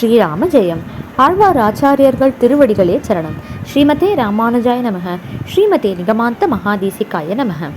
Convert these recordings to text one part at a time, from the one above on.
ஸ்ரீராம ஜெயம் ஆழ்வார் ஆச்சாரியர்கள் திருவடிகளே சரணம். ஸ்ரீமதே ராமானுஜாய நமக. ஸ்ரீமதே நிகமாந்த மகாதேசிகாய நமக.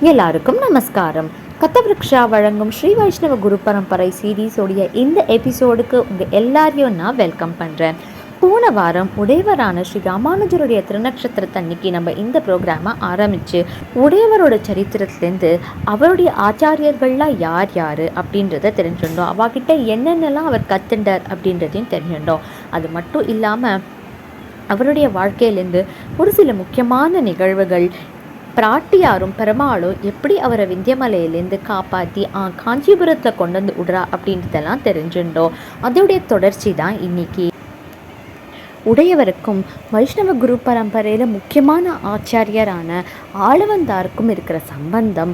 எல்லாருக்கும் நமஸ்காரம். கத்தவிருக்ஷா வழங்கும் ஸ்ரீ வைஷ்ணவ குரு பரம்பரை சீரீஸோடைய இந்த எபிசோடுக்கு உங்கள் எல்லாரையும் நான் வெல்கம் பண்ணுறேன் போன வாரம் உடையவரான ஸ்ரீ ராமானுஜருடைய திருநக்ஷத்திரத்தன்னைக்கு நம்ம இந்த ப்ரோக்ராமை ஆரம்பித்து உடையவரோட சரித்திரத்துலேருந்து அவருடைய ஆச்சாரியர்கள்லாம் யார் யார் அப்படின்றத தெரிஞ்சுட்டோம். அவகிட்ட என்னென்னலாம் அவர் கத்துண்டார் அப்படின்றதையும் தெரிஞ்சுட்டோம். அது மட்டும் இல்லாமல் அவருடைய வாழ்க்கையிலேருந்து ஒரு சில முக்கியமான நிகழ்வுகள் பிராட்டியாரும் பெருமாளும் எப்படி அவரை விந்தியமலையிலேருந்து காப்பாற்றி காஞ்சிபுரத்தில் கொண்டு வந்து விடுறா அப்படின்றதெல்லாம் தெரிஞ்சுட்டோம். அதோடைய தொடர்ச்சி தான் இன்னைக்கு. உடையவருக்கும் வைஷ்ணவ குரு பரம்பரையில் முக்கியமான ஆச்சாரியரான ஆளவந்தாருக்கும் இருக்கிற சம்பந்தம்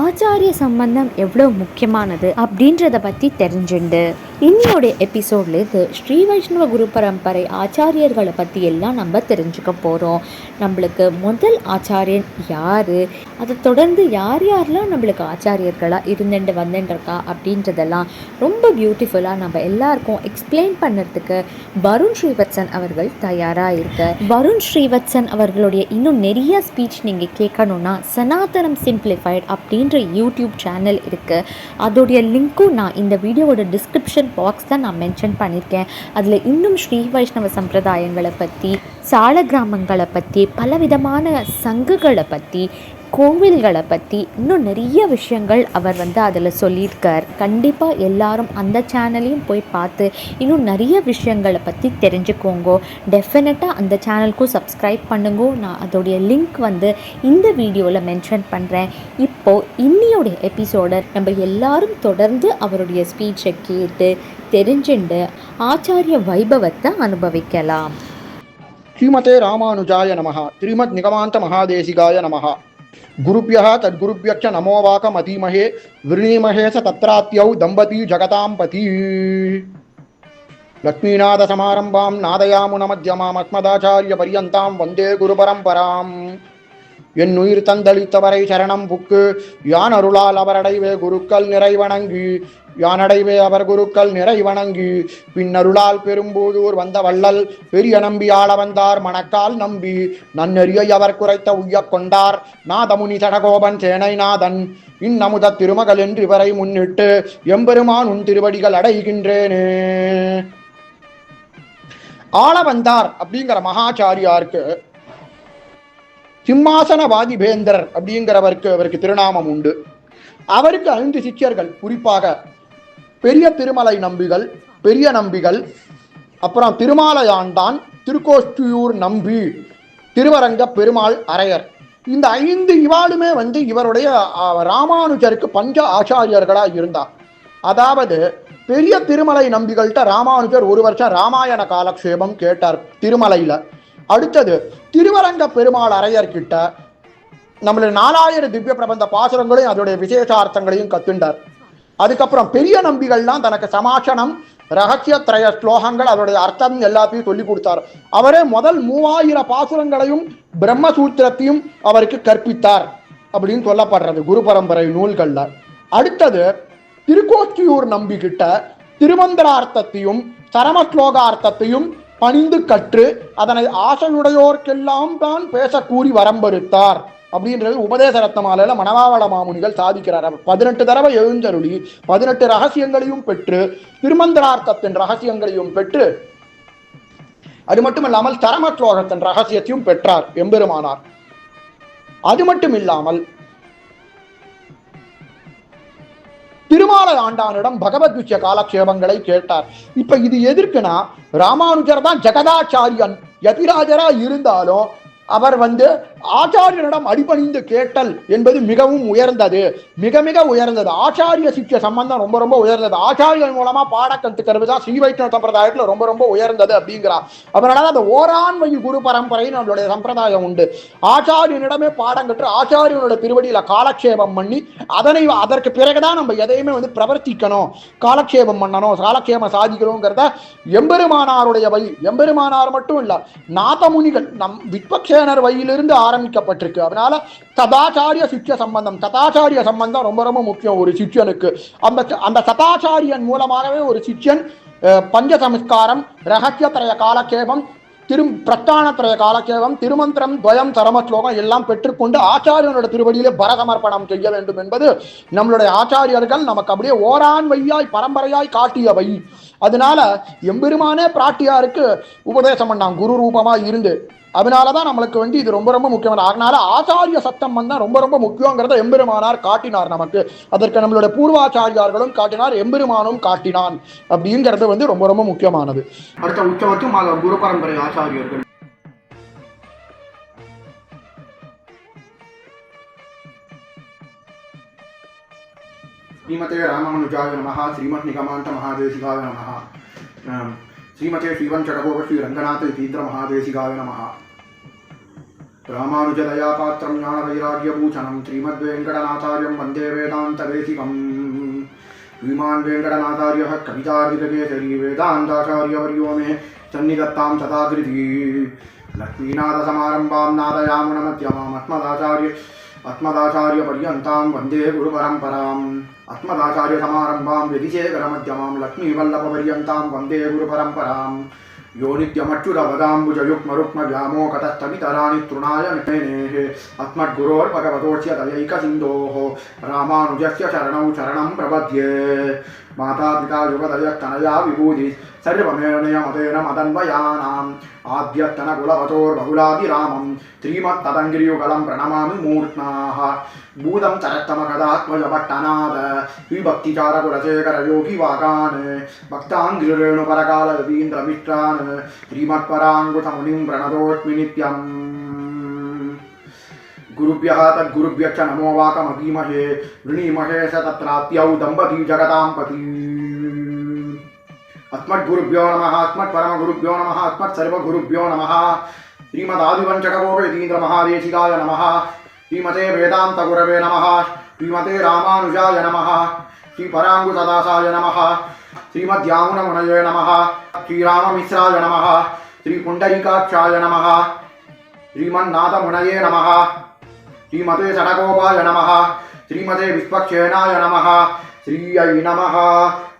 ஆச்சாரிய சம்பந்தம் எவ்வளோ முக்கியமானது அப்படின்றத பற்றி தெரிஞ்சுண்டு. இன்னையோடைய எபிசோட்லேருந்து ஸ்ரீ வைஷ்ணவ குரு பரம்பரை ஆச்சாரியர்களை பற்றி எல்லாம் நம்ம தெரிஞ்சுக்க போகிறோம் நம்மளுக்கு முதல் ஆச்சாரியன் யார்? அதை தொடர்ந்து யார் யாரெலாம் நம்மளுக்கு ஆச்சாரியர்களாக இருந்துட்டு வந்துட்டுருக்கா அப்படின்றதெல்லாம் ரொம்ப பியூட்டிஃபுல்லாக நம்ம எல்லாருக்கும் எக்ஸ்பிளைன் பண்ணுறதுக்கு வருண் ஸ்ரீவத்சன் அவர்கள் தயாராக இருக்க. வருண் ஸ்ரீவத்சன் அவர்களுடைய இன்னும் நிறைய ஸ்பீச் நீங்கள் கேட்கணுன்னா சனாதனம் சிம்பிளிஃபைட் அப்படின்ற யூடியூப் சேனல் இருக்குது அதோடைய லிங்க்கும் நான் இந்த வீடியோவோட டிஸ்கிரிப்ஷன் பாக்ஸ் தான் நான் மென்ஷன் பண்ணியிருக்கேன் அதில் இன்னும் ஸ்ரீ வைஷ்ணவ சம்பிரதாயங்களை பற்றி சால கிராமங்களை பற்றி பலவிதமான சங்குகளை பற்றி கோவில்களை பற்றி இன்னும் நிறைய விஷயங்கள் அவர் வந்து அதில் சொல்லியிருக்கார். கண்டிப்பாக எல்லாரும் அந்த சேனலையும் போய் பார்த்து இன்னும் நிறைய விஷயங்களை பற்றி தெரிஞ்சுக்கோங்க. டெஃபினட்டாக அந்த சேனலுக்கும் சப்ஸ்கிரைப் பண்ணுங்க. நான் அதோடைய லிங்க் வந்து இந்த வீடியோவில் மென்ஷன் பண்ணுறேன் இப்போது இன்னியோடைய எபிசோடை நம்ம எல்லாரும் தொடர்ந்து அவருடைய ஸ்பீச்சை கேட்டு தெரிஞ்சுண்டு ஆச்சாரிய வைபவத்தை அனுபவிக்கலாம். ஸ்ரீமதே ராமானுஜாய நமஹா. ஸ்ரீமத் நிகமாந்த மகாதேசிகாய குருப்பிய தத்குருப்பியச்ச நமோவாக்கம் அதீமஹே விருணீமஹே ச தத்ராத்யௌ தம்பதி ஜகதாம் பதி லக்ஷ்மீநாத சமாரம்பாம் நாதயாமுன மத்தியமாம் அஸ்மதாச்சாரிய பரியந்தாம் வந்தே குரு பரம்பராம் என் உயிர் தந்தளித்தவரை சரணம் புக்கு யான் அருளால் அவரடைவே குருக்கள் நிறைவணங்கி யானடைவே அவர் குருக்கள் நிறை வணங்கி பின்னருளால் பெரும்பூதூர் வந்த வள்ளல் பெரிய நம்பி ஆள வந்தார் மணக்கால் நம்பி நன்னெறியை அவர் குறைத்த உய்யக் கொண்டார் நாதமுனி தடகோபன் சேனை நாதன் இன்னமுத திருமகள் என்று இவரை முன்னிட்டு எம்பெருமான் உன் திருவடிகள் அடைகின்றேனே. ஆள வந்தார் அப்படிங்கிற மகாச்சாரியாருக்கு சிம்மாசனவாதி வேந்தர் அப்படிங்கிறவருக்கு அவருக்கு திருநாமம் உண்டு. அவருக்கு ஐந்து சிஷ்யர்கள் குறிப்பாக பெரிய திருமலை நம்பிகள் பெரிய நம்பிகள். அப்புறம் திருமாலையாண்டான் திருக்கோஷ்டியூர் நம்பி திருவரங்க பெருமாள் அரையர். இந்த ஐந்து இவாளுமே வந்து இவருடைய ராமானுஜருக்கு பஞ்ச ஆச்சாரியர்களாக இருந்தார். அதாவது பெரிய திருமலை நம்பிகள்கிட்ட ராமானுஜர் ஒரு வருஷம் ராமாயண காலக்ஷேபம் கேட்டார் திருமலையில். அடுத்தது திருவரங்க பெருமாள் அரையர்கிட்ட நம்மளுடைய நாலாயிரம் திவ்ய பிரபந்த பாசுரங்களையும் அதோடைய விசேஷார்த்தங்களையும் கத்துண்டார். அதுக்கப்புறம் பெரிய நம்பிகள்லாம் தனக்கு சமாசனம் ரகசிய திரய ஸ்லோகங்கள் அவருடைய அர்த்தம் எல்லாத்தையும் சொல்லி கொடுத்தார். அவரே முதல் மூவாயிரம் பாசுரங்களையும் பிரம்மசூத்திரத்தையும் அவருக்கு கற்பித்தார் அப்படின்னு சொல்லப்படுறது குரு பரம்பரை நூல்கள்ல. அடுத்தது திருக்கோச்சியூர் நம்பிக்கிட்ட திருமந்திரார்த்தத்தையும் சரமஸ்லோகார்த்தத்தையும் பணிந்து கற்று அதனை ஆசையுடையோர்க்கெல்லாம் தான் பேச கூறி அப்படின்றது உபதேச ரத்னமாலையில மணவாள மாமுனிகள் சாதிக்கிறார். அவர் பதினெட்டு தடவை எழுந்தருளி பதினெட்டு ரகசியங்களையும் பெற்று திருமந்திரார்த்தத்தின் ரகசியங்களையும் பெற்று அது மட்டும் இல்லாமல் சரம ரகசியத்தையும் பெற்றார் எம்பெருமானார். அது மட்டும் இல்லாமல் திருமாலர் ஆண்டானிடம் பகவத் காலக்ஷேபங்களை கேட்டார். இப்ப இது எதற்குனா ராமானுஜர் தான் ஜெகதாச்சாரியன் யதிராஜரா இருந்தாலும் அவர் வந்து ஆச்சாரியனிடம் அடிபணிந்து கேட்டல் என்பது மிகவும் உயர்ந்தது. மிக மிக உயர்ந்தது. ஆச்சாரிய சிக்கிய சம்பந்தம் ரொம்ப ரொம்ப உயர்ந்தது. ஆச்சாரியன் மூலமா பாட கத்துக்கிறது தான் ஸ்ரீ வைஷ்ணவ சம்பிரதாயத்துல ரொம்ப ரொம்ப உயர்ந்தது அப்படிங்கிறார் அதனால அந்த ஓராண்மை குரு பரம்பரைன்னு நம்மளுடைய சம்பிரதாயம் உண்டு. ஆச்சாரியனிடமே பாடம் கற்று ஆச்சாரியனோட திருவடியில காலக்ஷேபம் பண்ணி அதனை அதற்கு பிறகுதான் நம்ம எதையுமே வந்து பிரவர்த்திக்கணும். காலக்ஷேபம் பண்ணணும் காலக்ஷேபம் சாதிக்கணுங்கிறத எம்பெருமானாருடைய வழி. எம்பெருமானார் மட்டும் இல்ல நாதமுனிகள் நம் வித்வக்ஷேனர் வழியிலிருந்து ஆரம்பிக்கப்பட்டிருக்கு. அதனால சதாச்சாரிய சிஷ்ய சம்பந்தம் சதாச்சாரிய சம்பந்தம் ரொம்ப ரொம்ப முக்கியம் ஒரு சிஷ்யனுக்கு. அந்த அந்த சதாச்சாரியன் மூலமாகவே ஒரு சிஷ்யன் பஞ்ச சமஸ்காரம் ரகசியத்திரய காலக்கேபம் திரும் பிரஸ்தானத்திரய காலக்கேவம் திருமந்திரம் துவயம் சரம ஸ்லோகம் எல்லாம் பெற்றுக்கொண்டு ஆச்சாரியனோட திருவடியிலே பரசமர்ப்பணம் செய்ய வேண்டும் என்பது நம்மளுடைய ஆச்சாரியர்கள் நமக்கு அப்படியே ஓரான் வையாய் பரம்பரையாய் காட்டிய வை அதனால எம்பெருமானே பிராட்டியாருக்கு உபதேசம் பண்ணான் குரு ரூபமா இருந்து. அதனால தான் நம்மளுக்கு வந்து இது ரொம்ப ரொம்ப முக்கியமான அதனால ஆச்சாரிய சத்தம் வந்தா ரொம்ப ரொம்ப முக்கியங்கிறத எம்பெருமானார் காட்டினார் நமக்கு. அதற்கு நம்மளுடைய பூர்வாச்சாரியார்களும் காட்டினார் எம்பெருமானும் காட்டினான் அப்படிங்கிறது வந்து ரொம்ப ரொம்ப முக்கியமானது. அடுத்த உற்சவத்தும் குரு பரம்பரை ஆச்சாரியர்கள். ஸ்ரீமதே ராமானுஜாய நமஹா ஸ்ரீமத் நிகமாந்த மகாதேசிகாய நமஹா. श्रीमते श्रीवंचटभोग श्रीवञ्चडगोपश्रीरङ्गनाथयतीन्द्रमहादेशिगाय नमः। रामानुजदयापात्रं ज्ञानवैराग्यभूषणं श्रीमद्वेङ्कटनाथार्यं वंदे वेदान्तवेदिकम् विमान् वेङ्कटनाथार्यः कवितार्दितकेसरी वेदान्ताचार्यवर्यो मे सन्नीगत्ता तथाकृतिः लक्ष्मीनाथसमारम्भां नादयामुनमध्यमाम् अस्मदाचार्य अस्मदाचार्यपर्यन्तां वन्दे गुरुपरम्पराम् अस्मदाचार्यसमारम्भां व्यतिशेखरमध्यमां लक्ष्मीवल्लभपर्यन्तां वन्दे गुरुपरम्पराम् यो नित्यमच्युतपदाम्बुजयुग्मरुक्मव्यामोकतस्तवितराणि तृणाय निमेनेः अस्मद्गुरोर्भगवतोऽस्य दयैकसिन्धोः रामानुजस्य शरणौ शरणं प्रपद्ये மாதாபிதா யுகதய கனயா விபூதி சர்வமேனய மதேன மதன்வயானாம் ஆத்யத்தன குலவதோர் பகுலாதி ராமம் ஸ்ரீமத் ததங்கிரியுகலம் பிரணமாமி மூர்த்னாக பூதம் சரத்தமகதாத்மஜபட்டநாத விபக்திகார குலசேகர யோகி வாகான் பக்தாங்கிரேணு பரகால ரவீந்திரமித்ரான் ஸ்ரீமத் பராங்குதமுனிம் பிரணதோஸ்மி நித்யம் गुरुभ्यः तद्गुरुभ्यश्च नमो वाकमधीमहे वृणीमहे स तत्रात्यौ दम्पती जगतां पती अस्मद्गुरुभ्यो नमः, अस्मत्परमगुरुभ्यो नमः, अस्मत्सर्वगुरुभ्यो नमः। श्रीमदादिवञ्चकगोपयतीन्द्रमहादेशिकाय नमः। श्रीमते वेदान्तगुरवे नमः। श्रीमते रामानुजाय नमः। श्रीपराङ्गुसदासाय नमः। श्रीमद्यामुनमुनये नमः। श्रीराममिश्राय नमः। श्रीपुण्डरीकाक्षाय नमः। श्रीमन्नाथमुनये नमः। ஸ்ரீமதே சடகோபாய நமக ஸ்ரீமதே விஸ்வக்ஷேனாய நமக ஸ்ரீயை நமக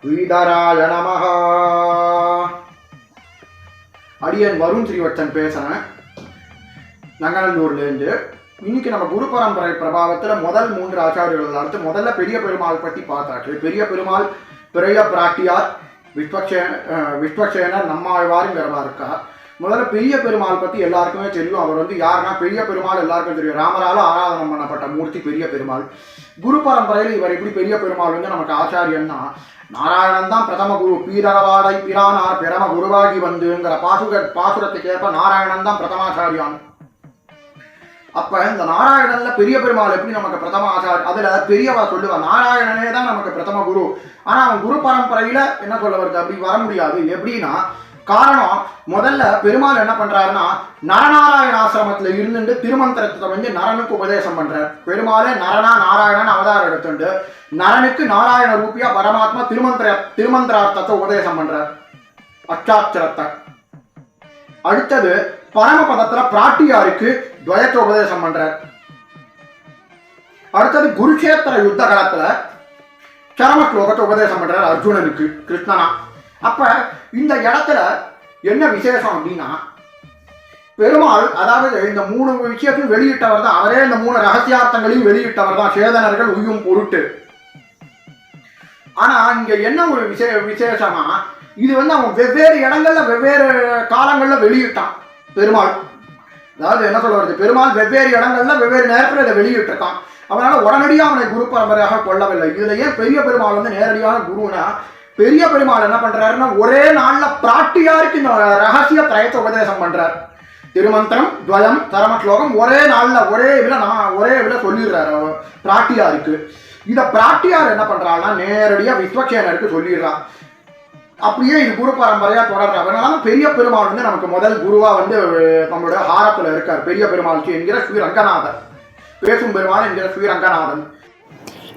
வீதராய நமக அடியன் வருண் ஸ்ரீவச்சன் பேசுகிறேன் நங்கநல்லூர்லேருந்து. இன்னைக்கு நம்ம குரு பரம்பரை பிரபாவத்தில் முதல் மூன்று ஆச்சாரியர்கள் அடுத்து முதல்ல பெரிய பெருமாள் பற்றி பார்த்தாச்சு. பெரிய பெருமாள் பிரைய பிராட்டியார் விஸ்வக்ஷே விஸ்வக்ஷேனர் நம்மாழ்வாருங்கிறவா இருக்கார். முதல்ல பெரிய பெருமாள் பற்றி எல்லாருக்குமே தெரியும். அவர் வந்து யாருன்னா பெரிய பெருமாள் எல்லாருக்கும் தெரியும். ராமரால ஆராதனம் பண்ணப்பட்ட மூர்த்தி பெரிய பெருமாள். குரு பரம்பரையில் இவர் எப்படி பெரிய பெருமாள் வந்து நமக்கு ஆச்சாரியன்னா நாராயணன் தான் பிரதம குரு பீரவாடை பிரானார் பிரம குருவாகி வந்துங்கிற பாசுர பாசுரத்துக்கு ஏற்ப நாராயணன் தான் பிரதமாச்சாரியான். அப்ப இந்த நாராயணன்ல பெரிய பெருமாள் எப்படி நமக்கு பிரதம ஆச்சாரி அதுல பெரியவா சொல்லுவா நாராயணனே தான் நமக்கு பிரதம குரு. ஆனா அவன் குரு பரம்பரையில என்ன சொல்ல வருது? அப்படி வர முடியாது. எப்படின்னா காரணம் முதல்ல பெருமாள் என்ன பண்றாருன்னா நரநாராயண ஆசிரமத்துல இருந்துட்டு திருமந்திரத்தை வந்து நரனுக்கு உபதேசம் பண்றார். பெருமாளே நரனா நாராயணன் அவதாரம் எடுத்துட்டு நரனுக்கு நாராயண ரூபியா பரமாத்மா திருமந்திர திருமந்திரார்த்தத்தை உபதேசம் பண்றார். அச்சாட்சரத்தை. அடுத்தது பரமபதத்துல பிராட்டியாருக்கு துவயத்தை உபதேசம் பண்றார். அடுத்தது குருக்ஷேத்திர யுத்த காலத்துல சரம ஸ்லோகத்தை உபதேசம் பண்றார் அர்ஜுனனுக்கு கிருஷ்ணனா. அப்ப இந்த இடத்துல என்ன விசேஷம் அப்படின்னா பெருமாள் அதாவது இந்த மூணு விஷயத்தையும் வெளியிட்டவர் தான். அவரே இந்த மூணு ரகசியார்த்தங்களையும் வெளியிட்டவர் தான். சேதனர்கள் உய்யும் பொருட்டு. ஆனா இங்க என்ன ஒரு விசே விசேஷமா இது வந்து அவன் வெவ்வேறு இடங்கள்ல வெவ்வேறு காலங்கள்ல வெளியிட்டான் பெருமாள். அதாவது என்ன சொல்ல வருது? பெருமாள் வெவ்வேறு இடங்கள்ல வெவ்வேறு நேரத்தில் இதை வெளியிட்டிருக்கான். அவனால உடனடியாக அவனை குரு பரம்பரையாக கொள்ளவில்லை. இதுல ஏன் பெரிய பெருமாள் வந்து நேரடியான குருனா பெரிய பெருமாள் என்ன பண்றாருன்னா ஒரே நாள்ல பிராட்டியாருக்கு இந்த ரகசிய திரயத்தை உபதேசம் பண்றாரு. திருமந்திரம் துவயம் தரம ஸ்லோகம் ஒரே நாள்ல ஒரே இதுல நான் ஒரே இதுல சொல்லிடுறாரு அவர் பிராட்டியாருக்கு. இத பிராட்டியார் என்ன பண்றாருன்னா நேரடியா விஸ்வக்சேனருக்கு சொல்லிடுறான் அப்படியே இது குரு பரம்பரையா தொடர்ற அதனால பெரிய பெருமாள் வந்து நமக்கு முதல் குருவா வந்து நம்மளுடைய ஹாரத்துல இருக்கார். பெரிய பெருமாள் என்கிற ஸ்ரீ ரங்கநாதன் பேசும் பெருமாள் என்கிற ஸ்ரீ ரங்கநாதன்.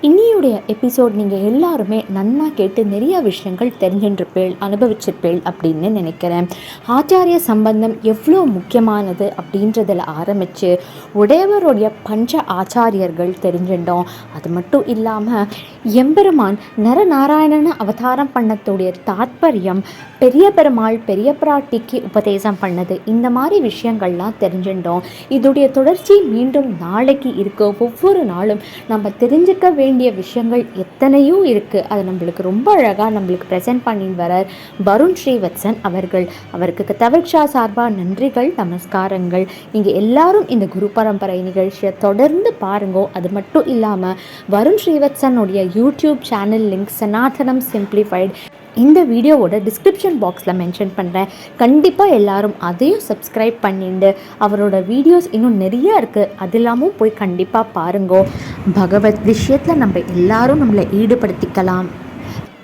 இன்னியுடைய எபிசோட் நீங்கள் எல்லாருமே நன்னா கேட்டு நிறைய விஷயங்கள் தெரிஞ்சின்றிருப்பேள் அனுபவிச்சிருப்பேள் அப்படின்னு நினைக்கிறேன். ஆச்சாரிய சம்பந்தம் எவ்வளோ முக்கியமானது அப்படின்றதில் ஆரம்பித்து உடையவருடைய பஞ்ச ஆச்சாரியர்கள் தெரிஞ்சிட்டோம் அது மட்டும் இல்லாமல் எம்பெருமான் நரநாராயணன அவதாரம் பண்ணத்துடைய தாத்பரியம் பெரிய பெருமாள் பெரிய பிராட்டிக்கு உபதேசம் பண்ணது இந்த மாதிரி விஷயங்கள்லாம் தெரிஞ்சிட்டோம் இதோடைய தொடர்ச்சி மீண்டும் நாளைக்கு இருக்கும் ஒவ்வொரு நாளும் நம்ம தெரிஞ்சுக்க வேண்டிய விஷயங்கள் எத்தனையோ இருக்குது அது நம்மளுக்கு ரொம்ப அழகாக நம்மளுக்கு ப்ரெசென்ட் பண்ணி வரார் வருண் ஸ்ரீவத்சன் அவர்கள். அவருக்கு தவிர்ஷா சார்பாக நன்றிகள் நமஸ்காரங்கள். நீங்கள் எல்லாரும் இந்த குரு பரம்பரை நிகழ்ச்சியை தொடர்ந்து பாருங்கோ. அது மட்டும் இல்லாமல் Varun ஸ்ரீவத்சனுடைய YouTube channel link Sanatanam simplified இந்த வீடியோவோட டிஸ்கிரிப்ஷன் பாக்ஸில் மென்ஷன் பண்ணுறேன் கண்டிப்பாக எல்லாரும் அதையும் சப்ஸ்கிரைப் பண்ணிட்டு அவரோட வீடியோஸ் இன்னும் நிறைய இருக்குது அது இல்லாமல் போய் கண்டிப்பாக பாருங்கோ. பகவத் விஷயத்தில் நம்ம எல்லாரும் நம்மளை ஈடுபடுத்திக்கலாம்.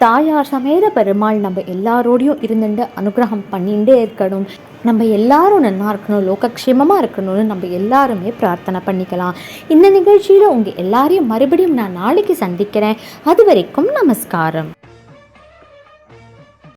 தாயார் சமேத பெருமாள் நம்ம எல்லாரோடையும் இருந்துட்டு அனுகிரகம் பண்ணிகிட்டே இருக்கணும். நம்ம எல்லாரும் நல்லா இருக்கணும் லோகக்ஷேமமாக இருக்கணும்னு நம்ம எல்லாருமே பிரார்த்தனை பண்ணிக்கலாம். இந்த நிகழ்ச்சியில் உங்கள் எல்லாரையும் மறுபடியும் நான் நாளைக்கு சந்திக்கிறேன். அது வரைக்கும் நமஸ்காரம்.